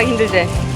가기 힘들지?